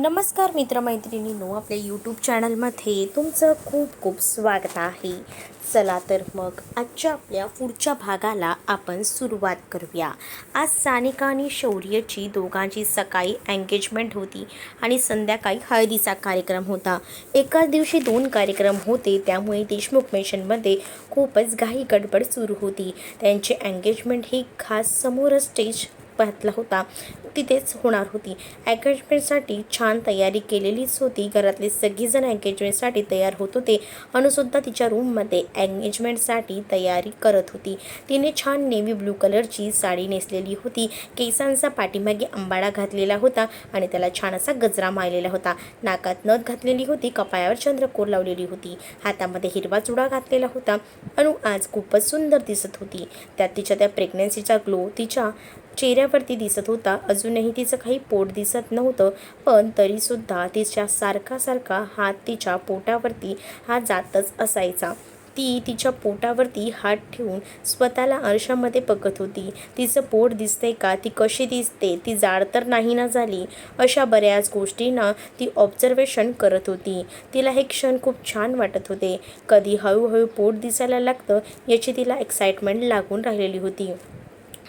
नमस्कार मित्रमैत्रिणींनो आपल्या यूट्यूब चॅनलमध्ये तुमचं खूप खूप स्वागत आहे. चला तर मग आजच्या आपल्या पुढच्या भागाला आपण सुरुवात करूया. आज सानिका आणि शौर्यची दोघांची सकाळी एंगेजमेंट होती आणि संध्याकाळी हळदीचा कार्यक्रम होता. एकाच दिवशी दोन कार्यक्रम होते त्यामुळे देशमुख मेशनमध्ये खूपच घाई गडबड सुरू होती. त्यांचे एंगेजमेंट ही खास समोरच स्टेज घातला होता. तिथेच होणार होती. एंगेजमेंटसाठी छान तयारी केलेलीच होती. घरातले सगळीजण एंगेजमेंटसाठी तयार होत होते. अनुसुद्धा तिच्या रूममध्ये एंगेजमेंटसाठी तयारी करत होती. तिने छान नेव्ही ब्लू कलरची साडी नेसलेली होती. केसांचा पाठीमागे आंबाडा घातलेला होता आणि त्याला छान असा गजरा मारलेला होता. नाकात नथ घातलेली होती. कपाळावर चंद्रकोर लावलेली होती. हातामध्ये हिरवा चुडा घातलेला होता. अनु आज खूपच सुंदर दिसत होती. त्यात तिच्या त्या प्रेग्नन्सीचा ग्लो तिच्या चेहऱ्यावरती दिसत होता. अजूनही तिचं काही पोट दिसत नव्हतं पण तरीसुद्धा तिच्या सारखा सारखा हात तिच्या पोटावरती हा जातच असायचा. ती तिच्या पोटावरती हात ठेवून स्वतःला आरशामध्ये बघत होती. तिचं पोट दिसते का? ती कशी दिसते? ती जाड तर नाही ना झाली? अशा बऱ्याच गोष्टींना ती ऑब्झर्वेशन करत होती. तिला हे क्षण खूप छान वाटत होते. कधी हळूहळू पोट दिसायला लागतं याची तिला एक्साइटमेंट लागून राहिलेली होती.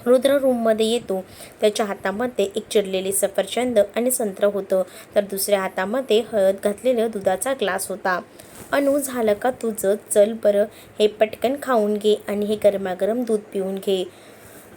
रुद्र रूममध्ये येतो. त्याच्या हातामध्ये एक चिरलेले सफरचंद आणि संत्र होतं. तर दुसऱ्या हातामध्ये हळद घातलेलं दुधाचा ग्लास होता. अनु झालं का तुझं चल बरं हे पटकन खाऊन घे आणि हे गरमागरम दूध पिऊन घे.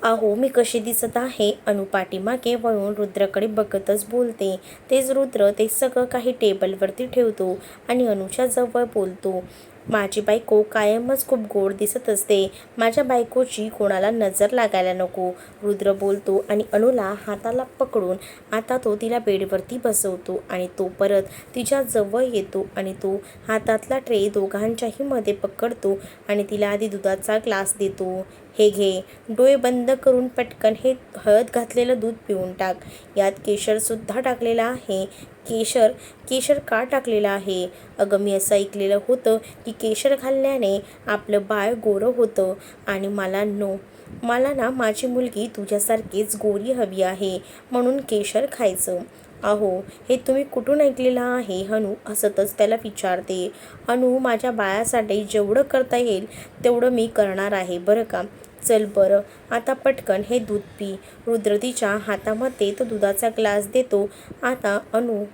अहो मी कशी दिसत आहे? अनु पाठीमागे वळून रुद्रकडे बघतच बोलते. तेच रुद्र ते सगळं काही टेबलवरती ठेवतो आणि अनुच्या जवळ बोलतो. माझी बायको कायमच खूप गोड दिसत असते. माझ्या बायकोची कोणाला नजर लागायला नको. रुद्र बोलतो आणि अनुला हाताला पकडून आता तो तिला बेडवरती बसवतो आणि तो परत तिच्या जवळ येतो आणि तो हातातला ट्रे दोघांच्याही मध्ये पकडतो आणि तिला आधी दुधाचा ग्लास देतो. हे घे. डोळे बंद करून पटकन हे हळद घातलेलं दूध पिऊन टाक. यात केशरसुद्धा टाकलेलं आहे. केशर केशर का टाकलेलं आहे? अगं मी असं ऐकलेलं होतं की केशर खाल्ल्याने आपलं बाळ गोरं होतं. आणि मला नो. मला ना माझी मुलगी तुझ्यासारखीच गोरी हवी आहे. म्हणून केशर खायचं. अहो हे तुम्ही कुठून ऐकलेलं आहे? हनू हसतच त्याला विचारते. अनु माझ्या बाळासाठी जेवढं करता येईल तेवढं मी करणार आहे. बरं का? चल बरं. आता पटकन हे दूध पी. रुद्र तिच्या हातामध्ये तो दुधाचा ग्लास देतो. आता अनु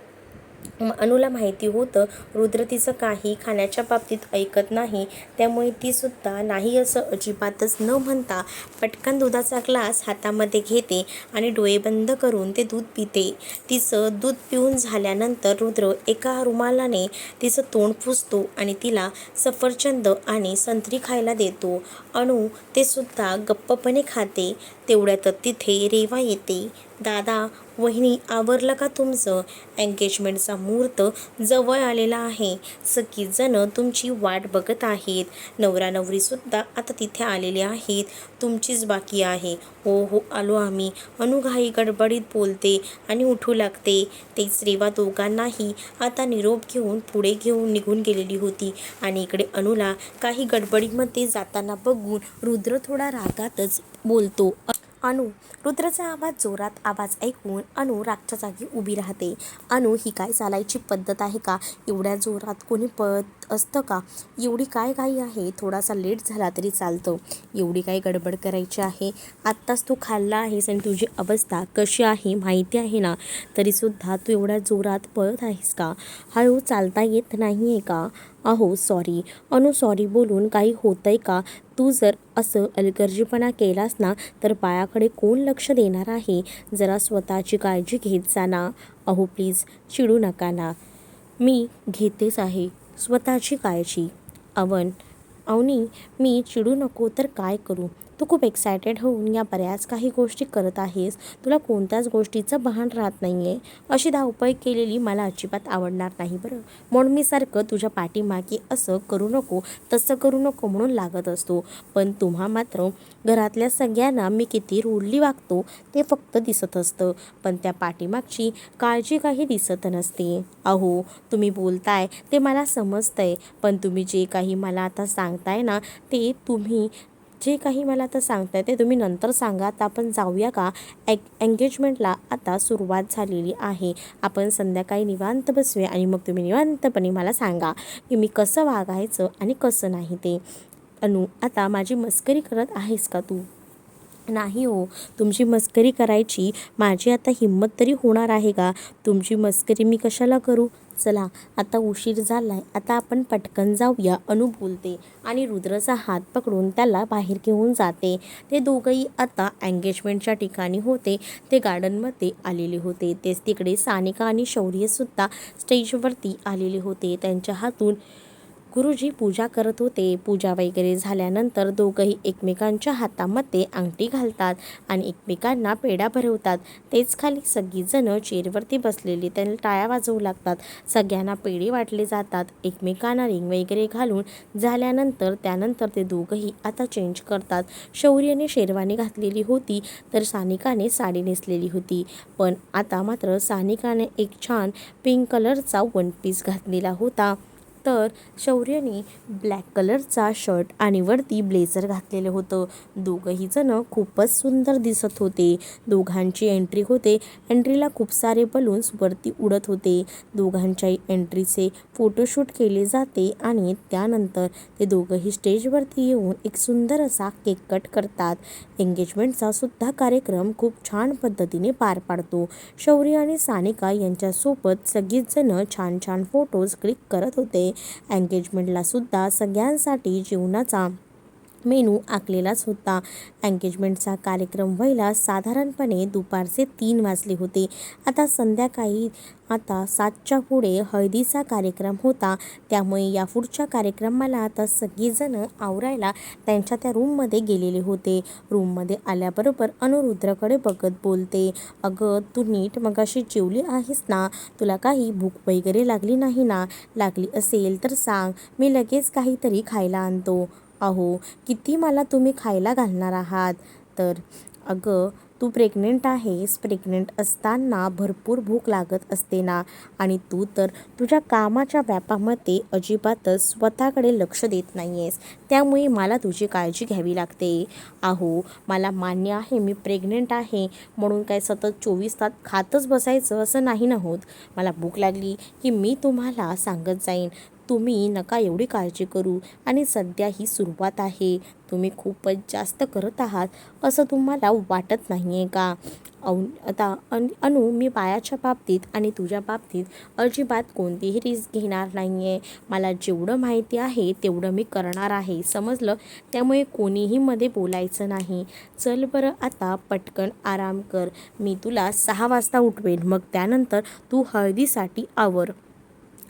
अनुला माहिती होतं रुद्र तिचं काही खाण्याच्या बाबतीत ऐकत नाही त्यामुळे तीसुद्धा नाही असं अजिबातच न म्हणता पटकन दुधाचा ग्लास हातामध्ये घेते आणि डोळे बंद करून ते दूध पिते. तिचं दूध पिऊन झाल्यानंतर रुद्र एका रुमालाने तिचं तोंड पुसतो आणि तिला सफरचंद आणि संत्री खायला देतो. अणू ते सुद्धा गप्पपणे खाते. तेवढ्यातच तिथे रेवा येते. दादा वहिनी आवरलं का तुमचं? एंगेजमेंटचा मुहूर्त जवळ आलेला आहे. सगळीजणं तुमची वाट बघत आहेत. नवरा नवरीसुद्धा आता तिथे आलेले आहेत. तुमचीच बाकी आहे. हो हो आलो आम्ही. अनुघाई गडबडीत बोलते आणि उठू लागते. तेच रेवा दोघांनाही आता निरोप घेऊन पुढे घेऊन निघून गेलेली होती आणि इकडे अनुला काही गडबडीमध्ये जाताना बघून रुद्र थोडा रागातच बोलतो. अनु रुद्राचा आवाज जोरात आवाज ऐकून अनु रागच्या जागी उभी राहते. अनु ही काय चालायची पद्धत आहे का? एवढ्या जोरात कोणी पळत असतं का? एवढी काय घाई आहे? थोडासा लेट झाला तरी चालतं. एवढी काय गडबड करायची आहे? आत्ताच तू खाल्ला आहेस आणि तुझी अवस्था कशी आहे माहिती आहे ना? तरीसुद्धा तू एवढ्या जोरात पळत आहेस का? हळू चालता येत नाही आहे का? अहो सॉरी अनु सॉरी बोलून काही होतंय का? तू जर असं अलगर्जीपणा केलास ना तर बाळाकडे कोण लक्ष देणार आहे? जरा स्वतःची काळजी घेत जा ना. अहो प्लीज चिडू नका ना. मी घेतेच आहे. स्वतःची काळजी. अवन अवनी मी चिडू नको तर काय करू? तू खूप एक्सायटेड होऊन या बऱ्याच काही गोष्टी करत आहेस. तुला कोणत्याच गोष्टीचं भान राहत नाही आहे अशी धावपळ केलेली मला अजिबात आवडणार नाही बरं. म्हणून मी सारखं तुझ्या पाठीमागे असं करू नको तसं करू नको म्हणून लागत असतो. पण तुम्हा मात्र घरातल्या सगळ्यांना मी किती रुडली वागतो ते फक्त दिसत असतं. पण त्या पाठीमागची काळजी काही दिसत नसते. अहो तुम्ही बोलताय ते मला समजतंय. पण तुम्ही जे काही मला आता सांगताय ना ते तुम्ही जे काही मला आता सांगताय ते तुम्ही नंतर सांगा. आता आपण जाऊया का? एक एंगेजमेंटला आता सुरुवात झालेली आहे. आपण संध्याकाळी निवांत बसूया आणि मग तुम्ही निवांतपणे मला सांगा की मी कसं वागायचं आणि कसं नाही ते. अनु आता माझी मस्करी करत आहेस का तू? नाही हो. तुमची मस्करी करायची माझी आता हिंमत तरी होणार आहे का? तुमची मस्करी मी कशाला करू? चला आता उशीर झाला आहे आता आपण पटकन जाऊया अनु बोलते आणि रुद्रचा हात पकडून त्याला बाहेर घेऊन जाते. ते दोघंही आता एंगेजमेंटच्या ठिकाणी होते. ते गार्डनमध्ये आलेले होते. तेच तिकडे सानिका आणि शौर्यसुद्धा स्टेजवरती आलेले होते. त्यांच्या हातून गुरुजी पूजा करत होते. पूजा वगैरे झाल्यानंतर दोघंही एकमेकांच्या हातामध्ये अंगठी घालतात आणि एकमेकांना पेढा भरवतात. तेच खाली सगळीजणं चेअरवरती बसलेली त्यांना टाळ्या वाजवू लागतात. सगळ्यांना पेढे वाटले जातात. एकमेकांना रिंग वगैरे घालून झाल्यानंतर त्यानंतर ते दोघंही आता चेंज करतात. शौर्यने शेरवानी घातलेली होती तर सानिकाने साडी नेसलेली होती. पण आता मात्र सानिकाने एक छान पिंक कलरचा वन पीस घातलेला होता. तर शौर्यने ब्लॅक कलरचा शर्ट आणि वरती ब्लेझर घातलेलं होतं. दोघंही जण खूपच सुंदर दिसत होते. दोघांची एंट्री होते. एंट्रीला खूप सारे बलून्स वरती उडत होते. दोघांच्या एंट्रीचे फोटोशूट केले जाते आणि त्यानंतर ते दोघंही स्टेजवरती येऊन एक सुंदर असा केक कट करतात. एंगेजमेंटचा सुद्धा कार्यक्रम खूप छान पद्धतीने पार पाडतो. शौर्य आणि सानिका यांच्यासोबत सगळीच जण छान छान फोटोज क्लिक करत होते. एंगेजमेंटला सुद्धा सगळ्यांसाठी जीवनाचा मेनू आखलेलाच होता. एंगेजमेंटचा कार्यक्रम व्हायला साधारणपणे दुपारचे तीन वाजले होते. आता संध्याकाळी आता सातच्या पुढे हळदीचा कार्यक्रम होता. त्यामुळे या पुढच्या कार्यक्रमाला आता सगळीजणं आवरायला त्यांच्या त्या रूममध्ये गेलेले होते. रूममध्ये आल्याबरोबर अनुरुद्रकडे बघत बोलते अगं तू नीट मगाशी जेवली आहेस ना? तुला काही भूक वगैरे लागली नाही ना? लागली असेल तर सांग. मी लगेच काहीतरी खायला आणतो. अहो किती मला तुम्ही खायला घालणार आहात? तर अगं तू प्रेग्नेंट आहेस. प्रेग्नेंट असताना भरपूर भूक लागत असते ना? आणि तू तर तुझ्या कामाच्या व्यापामध्ये अजिबातच स्वतःकडे लक्ष देत नाही आहेस त्यामुळे मला तुझी काळजी घ्यावी लागते. आहो मला मान्य आहे मी प्रेग्नेंट आहे. म्हणून काय सतत चोवीस तास खातच बसायचं असं नाही ना होत? मला भूक लागली की मी तुम्हाला सांगत जाईन. तुम्ही नका एवढी काळजी करू. आणि सध्या ही सुरुवात आहे. तुम्ही खूपच जास्त करत आहात असं तुम्हाला वाटत नाही आहे का? औ आता अन अनु मी बायाच्या बाबतीत आणि तुझ्या बाबतीत अजिबात कोणतीही रिस्क घेणार नाही आहे मला जेवढं माहिती आहे तेवढं मी करणार आहे. समजलं? त्यामुळे कोणीही मध्ये बोलायचं नाही. चल बरं आता पटकन आराम कर. मी तुला सहा वाजता उठवेन. मग त्यानंतर तू हळदीसाठी आवर.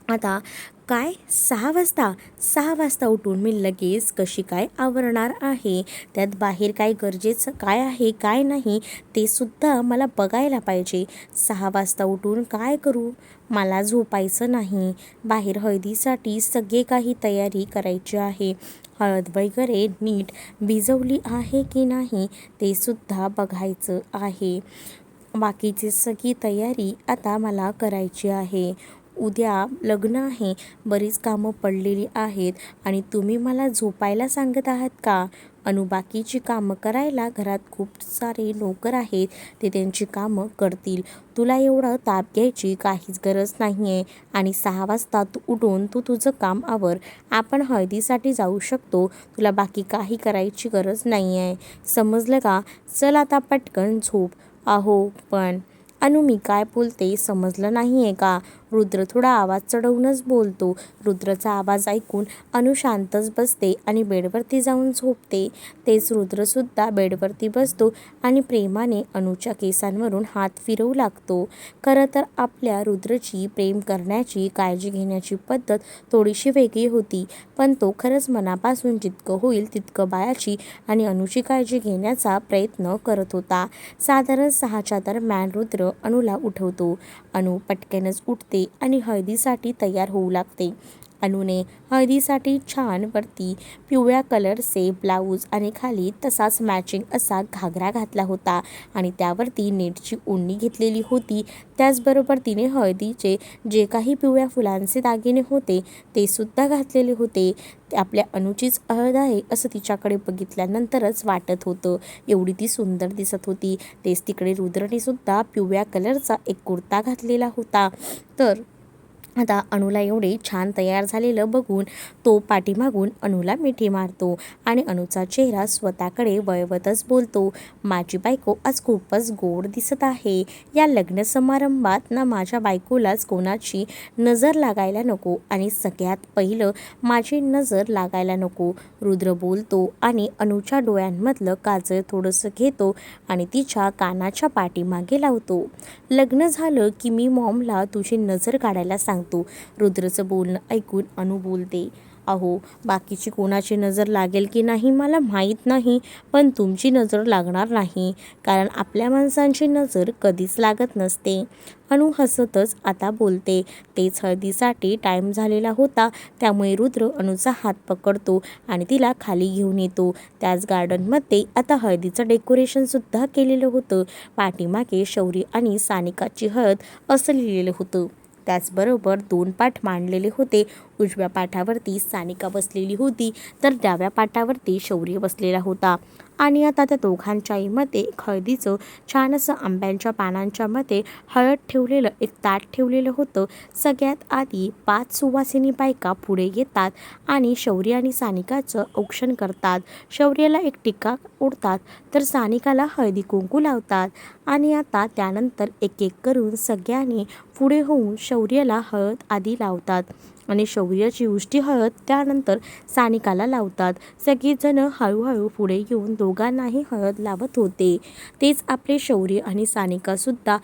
आता काय? सहा वाजता. सहा वाजता उठून मी लगेच कशी काय आवरणार आहे? त्यात बाहेर काय गरजेचं काय आहे काय नाही ते सुद्धा मला बघायला पाहिजे. सहा वाजता उठून काय करू? मला झोपायचं नाही. बाहेर हळदीसाठी सगळे काही तयारी करायची आहे. हळद वगैरे नीट भिजवली आहे की नाही ते सुद्धा बघायचं आहे. बाकीची सगळी तयारी आता मला करायची आहे. उद्या लग्न आहे बरीच कामं पडलेली आहेत आणि तुम्ही मला झोपायला सांगत आहात का? अनु बाकीची कामं करायला घरात खूप सारे नोकर आहेत ते त्यांची कामं करतील. तुला एवढं ताप घ्यायची काहीच गरज नाही आहे आणि सहा वाजता तू उठून तू तुझं काम आवर. आपण हळदीसाठी जाऊ शकतो तुला बाकी काही करायची गरज नाही आहे समजलं का? चल आता पटकन झोप. आहो पण अनु मी काय बोलते समजलं नाही आहे का? रुद्र थोडा आवाज चढवूनच बोलतो. रुद्रचा आवाज ऐकून अनु शांतच बसते आणि बेडवरती जाऊन झोपते. तेच रुद्रसुद्धा बेडवरती बसतो आणि प्रेमाने अनुच्या केसांवरून हात फिरवू लागतो. खरं तर आपल्या रुद्रची प्रेम करण्याची काळजी घेण्याची पद्धत थोडीशी वेगळी होती. पण तो खरंच मनापासून जितकं होईल तितकं बायाची आणि अनुची काळजी घेण्याचा प्रयत्न करत होता. साधारण सहाच्या दरम्यान रुद्र अणूला उठवतो. अणू पटकनच उठते आणि हळदीसाठी तयार होऊ लागते. अनुने हळदीसाठी छान वरती पिवळ्या कलरचे ब्लाऊज आणि खाली तसाच मॅचिंग असा घागरा घातला होता. आणि त्यावरती नेटची ओढणी घेतलेली होती. त्याचबरोबर तिने हळदीचे जे काही पिवळ्या फुलांचे दागिने होते ते सुद्धा घातलेले होते. ते आपल्या अनुचीच हळद आहे असं तिच्याकडे बघितल्यानंतरच वाटत होतं. एवढी ती सुंदर दिसत होती. तेच तिकडे रुद्रने सुद्धा पिवळ्या कलरचा एक कुर्ता घातलेला होता. तर आता अनुला एवढे छान तयार झालेलं बघून तो पाठीमागून अनुला मिठी मारतो आणि अनुचा चेहरा स्वतःकडे वळवतच बोलतो माझी बायको आज खूपच गोड दिसत आहे. या लग्न समारंभात ना माझ्या बायकोलाच कोणाची नजर लागायला नको आणि सगळ्यात पहिलं माझी नजर लागायला नको रुद्र बोलतो आणि अनुच्या डोळ्यांमधलं काजळ थोडंसं घेतो आणि तिच्या कानाच्या पाठीमागे लावतो. लग्न झालं की मी मॉमला तुझी नजर काढायला सांगतो. रुद्रचं बोलणं ऐकून अनु बोलते अहो बाकीची कोणाची नजर लागेल की नाही मला माहीत नाही पण तुमची नजर लागणार नाही कारण आपल्या माणसांची नजर कधीच लागत नसते. अनु हसतच आता बोलते तेच हळदीसाठी टाईम झालेला होता त्यामुळे रुद्र अनुचा हात पकडतो आणि तिला खाली घेऊन येतो. त्याच गार्डनमध्ये आता हळदीचं डेकोरेशनसुद्धा केलेलं होतं. पाठीमागे शौरी आणि सानिकाची हळद असं लिहिलेलं होतं. त्याचबरोबर दोन पाठ मांडलेले होते. उजव्या पाठावरती सानिका बसलेली होती तर डाव्या पाठावरती शौर्य बसलेला होता. आणि आता त्या दोघांच्याही एक हळदीचं छान असं आंब्यांच्या पानांच्या मते हळद ठेवलेलं एक ताट ठेवलेलं होतं. सगळ्यात आधी पाच सुवासिनी बायका पुढे येतात आणि शौर्य आणि सानिकाचं औक्षण करतात. शौर्याला एक टिका उडतात तर सानिकाला हळदी कुंकू लावतात आणि आता त्यानंतर एक एक करून सगळ्यांनी पुढे होऊन शौर्याला हळद आधी लावतात. आणि शौर्याची उष्टी हळद त्यानंतर सानिकाला लावतात. सगळीजण हळूहळू पुढे येऊन दोघांनाही हळद लावत होते. तेच आपले शौर्य आणि सानिकासुद्धा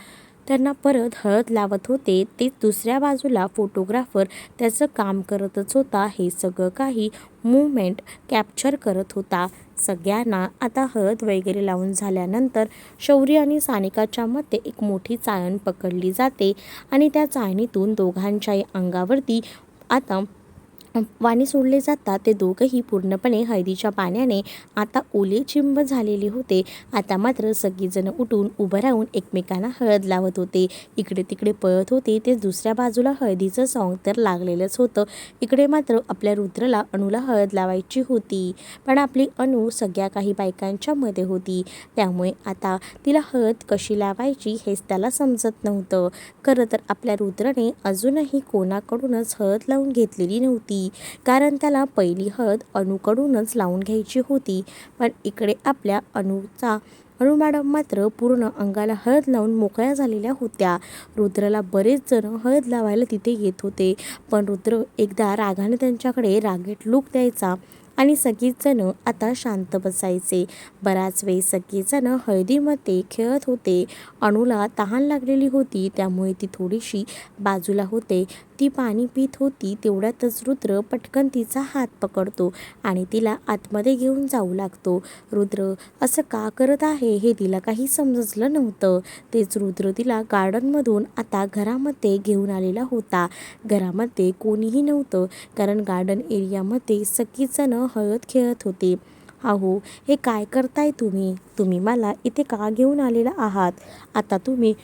त्यांना परत हळद लावत होते. ते दुसऱ्या बाजूला फोटोग्राफर त्याचं काम करतच होता. हे सगळं काही मुवमेंट कॅप्चर करत होता. सगळ्यांना आता हळद वगैरे लावून झाल्यानंतर शौर्य आणि सानिकाच्या मते एक मोठी चाळण पकडली जाते आणि त्या चाळणीतून दोघांच्याही अंगावरती आता वाणी सोडले जातात ते दोघंही पूर्णपणे हळदीच्या पाण्याने आता ओले चिंब झालेले होते. आता मात्र सगळीजणं उठून उभं राहून एकमेकांना हळद लावत होते. इकडे तिकडे पळत होते. ते दुसऱ्या बाजूला हळदीचं सॉंग तर लागलेलंच होतं. इकडे मात्र आपल्या रुद्रला अणूला हळद लावायची होती. पण आपली अणू सगळ्या काही बायकांच्या मध्ये होती. त्यामुळे आता तिला हळद कशी लावायची हेच त्याला समजत नव्हतं. खरं तर आपल्या रुद्रने अजूनही कोणाकडूनच हळद लावून घेतलेली नव्हती. कारण त्याला पहिली हळद अणूकडूनच लावून घ्यायची होती. पण इकडे आपल्या अणूचा अणू मॅडम मात्र पूर्ण अंगाला हळद लावून मोकळ्या झालेल्या होत्या. रुद्रला बरेच जण हळद लावायला तिथे येत होते. पण रुद्र एकदा रागाने त्यांच्याकडे रागेट लूक द्यायचा. आणि सगळीजणं आता शांत बसायचे. बराच वेळ सगळेजणं हळदीमध्ये खेळत होते. अणूला तहान लागलेली होती त्यामुळे ती थोडीशी बाजूला होते. ती पाणी पित होती तेवढ्यातच रुद्र पटकन तिचा हात पकडतो आणि तिला आतमध्ये घेऊन जाऊ लागतो. रुद्र असं का करत आहे? हे तिला काही समजलं नव्हतं. तेच रुद्र तिला गार्डनमधून आता घरामध्ये घेऊन आलेला होता. घरामध्ये कोणीही नव्हतं कारण गार्डन एरियामध्ये सगळीजणं हळद खेळत होते. अहो हे काय करताय तुम्ही? तुम्ही मला इथे का घेऊन आलेला आहात? आता तुम्ही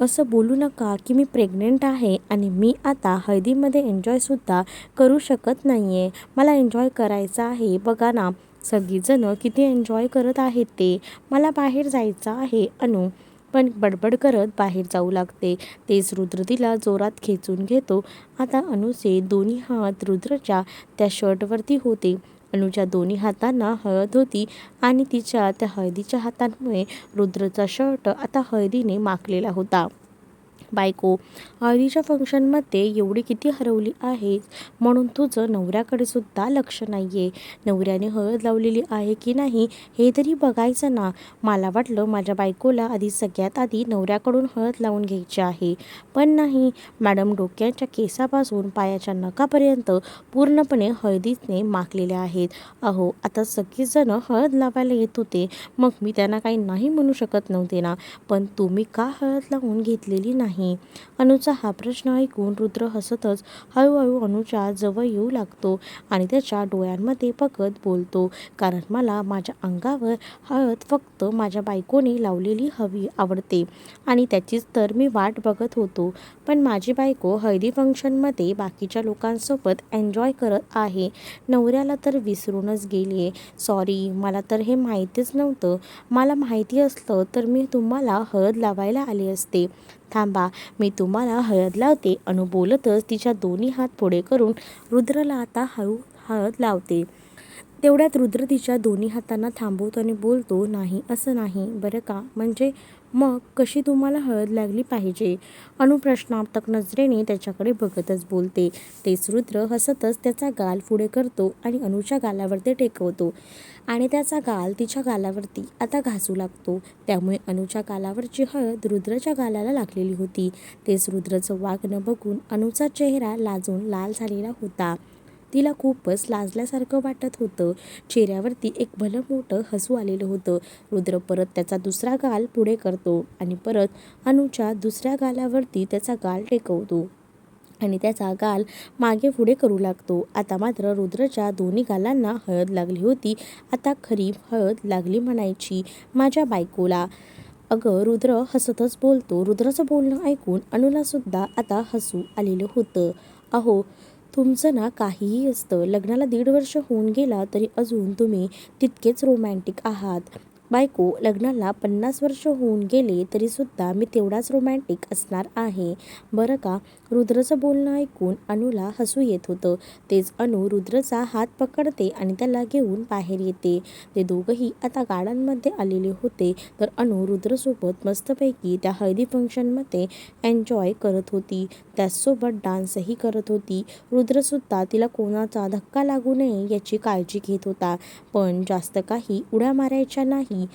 असं बोलू नका की मी प्रेग्नेंट आहे आणि मी आता हळदीमध्ये एन्जॉयसुद्धा करू शकत नाही आहे मला एन्जॉय करायचं आहे. बघा ना सगळीजणं किती एन्जॉय करत आहेत ते. मला बाहेर जायचं आहे. अनु पण बडबड करत बाहेर जाऊ लागते. तेच रुद्र तिला जोरात खेचून घेतो. आता अनुचे दोन्ही हात रुद्रच्या त्या शर्टवरती होते. अनुच्या दोन्ही हातांना हळद होती आणि तिच्या त्या हळदीच्या हातांमुळे रुद्रचा शर्ट आता हळदीने माखलेला होता. बायको. हळदीच्या फंक्शनमध्ये एवढी किती हरवली आहे? म्हणून तुझं नवऱ्याकडे सुद्धा लक्ष नाही आहे नवऱ्याने हळद लावलेली आहे की नाही हे तरी बघायचं ना. मला वाटलं माझ्या बायकोला आधी सगळ्यात आधी नवऱ्याकडून हळद लावून घ्यायची आहे. पण नाही मॅडम डोक्याच्या केसापासून पायाच्या नकापर्यंत पूर्णपणे हळदीने माखलेले आहेत. अहो आता सगळीजणं हळद लावायला येत होते. मग मी त्यांना काही नाही म्हणू शकत नव्हते ना. पण तुम्ही का हळद लावून घेतलेली नाही? नाही. अनुचा हा प्रश्न ऐकून रुद्र हसतच हळूहळू अनुच्या जवळ येऊ लागतो आणि त्याच्या डोळ्यांमध्ये बघत बोलतो कारण मला माझ्या अंगावर हळद फक्त माझ्या बायकोने लावलेली हवी आवडते आणि त्याचीच तर मी वाट बघत होतो. पण माझी बायको हळदी फंक्शनमध्ये बाकीच्या लोकांसोबत एन्जॉय करत आहे. नवऱ्याला तर विसरूनच गेली आहे सॉरी मला तर हे माहितीच नव्हतं. मला माहिती असलं तर मी तुम्हाला हळद लावायला आले असते. थांबा. मी तुम्हाला हळद लावते. अनु बोलतच तिच्या दोन्ही हात पुढे करून रुद्रला आता हळू हळद लावते. तेवढ्यात रुद्र तिच्या दोन्ही हातांना थांबवतो आणि बोलतो नाही असं नाही. बरं का? म्हणजे मग कशी तुम्हाला हळद लागली पाहिजे? अनुप्रश्नार्थक नजरेने त्याच्याकडे बघतच बोलते. तेच रुद्र हसतच त्याचा गाल पुढे करतो आणि अनुच्या गालावरती टेकवतो. आणि त्याचा गाल तिच्या गालावरती आता घासू लागतो. त्यामुळे अनुच्या गालावरची हळद रुद्रच्या गालाला लागलेली होती. तेच रुद्रचं वागणं बघून अनुचा चेहरा लाजून लाल झालेला होता. तिला खूपच लाजल्यासारखं वाटत होतं. चेहऱ्यावरती एक भलं मोठं हसू आलेलं होतं. रुद्र परत त्याचा दुसरा गाल पुढे करतो आणि परत अनुच्या दुसऱ्या गालावरती त्याचा गाल टेकवतो. आणि त्याचा गाल मागे पुढे करू लागतो. आता मात्र रुद्रच्या दोन्ही गालांना हळद लागली होती. आता खरी हळद लागली म्हणायची माझ्या बायकोला. अगं रुद्र हसतच बोलतो. रुद्राचं बोलणं ऐकून अणूलासुद्धा आता हसू आलेलं होतं. अहो तुमचं ना काहीही असतं. लग्नाला दीड वर्ष होऊन गेला तरी अजून तुम्ही तितकेच रोमॅन्टिक आहात. बायको लग्नाला पन्नास वर्ष होऊन गेले तरीसुद्धा मी तेवढाच रोमॅन्टिक असणार आहे. बरं का? रुद्रचं बोलणं ऐकून अनुला हसू येत होतं. तेच अनु रुद्रचा हात पकडते आणि त्याला घेऊन बाहेर येते. ते दोघंही आता गार्डनमध्ये आलेले होते. तर अनु रुद्रसोबत मस्तपैकी त्या हळदी फंक्शनमध्ये एन्जॉय करत होती. त्याचसोबत डान्सही करत होती. रुद्रसुद्धा तिला कोणाचा धक्का लागू नये याची काळजी घेत होता. पण जास्त काही उड्या मारायच्या नाही.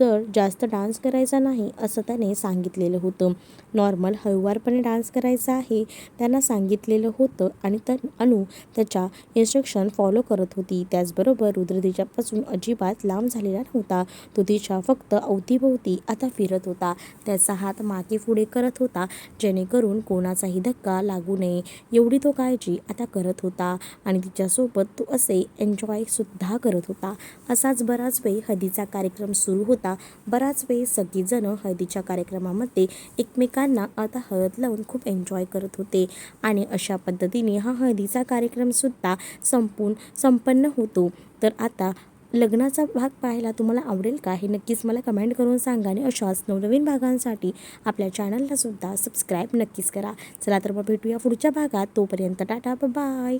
तर जास्त डान्स करायचा नाही असं त्याने सांगितलेलं होतं. नॉर्मल हळूवारपणे डान्स करायचा आहे त्यांना सांगितलेलं होतं आणि त्या अनु त्याच्या इन्स्ट्रक्शन फॉलो करत होती. त्याचबरोबर रुद्र तिच्यापासून अजिबात लांब झालेला नव्हता. तो तिच्या फक्त अवतीभोवती आता फिरत होता. त्याचा हात मागे पुढे करत होता. जेणेकरून कोणाचाही धक्का लागू नये. एवढी तो काळजी आता करत होता आणि तिच्यासोबत तो असे एन्जॉयसुद्धा करत होता. असाच बराच वेळ हळदीचा कार्यक्रम सुरू होता. बराच वेळ सगळीजणं हळदीच्या कार्यक्रमामध्ये एकमेकांना आता हळद लावून खूप एन्जॉय करत होते. आणि अशा पद्धतीने हा हळदीचा कार्यक्रमसुद्धा संपून संपन्न होतो. तर आता लग्नाचा भाग पाहायला तुम्हाला आवडेल का? हे नक्कीच मला कमेंट करून सांगा आणि अशाच नवनवीन भागांसाठी आपल्या चॅनलला सुद्धा सबस्क्राईब नक्कीच करा. चला तर मग भेटूया पुढच्या भागात. तोपर्यंत टाटा बाय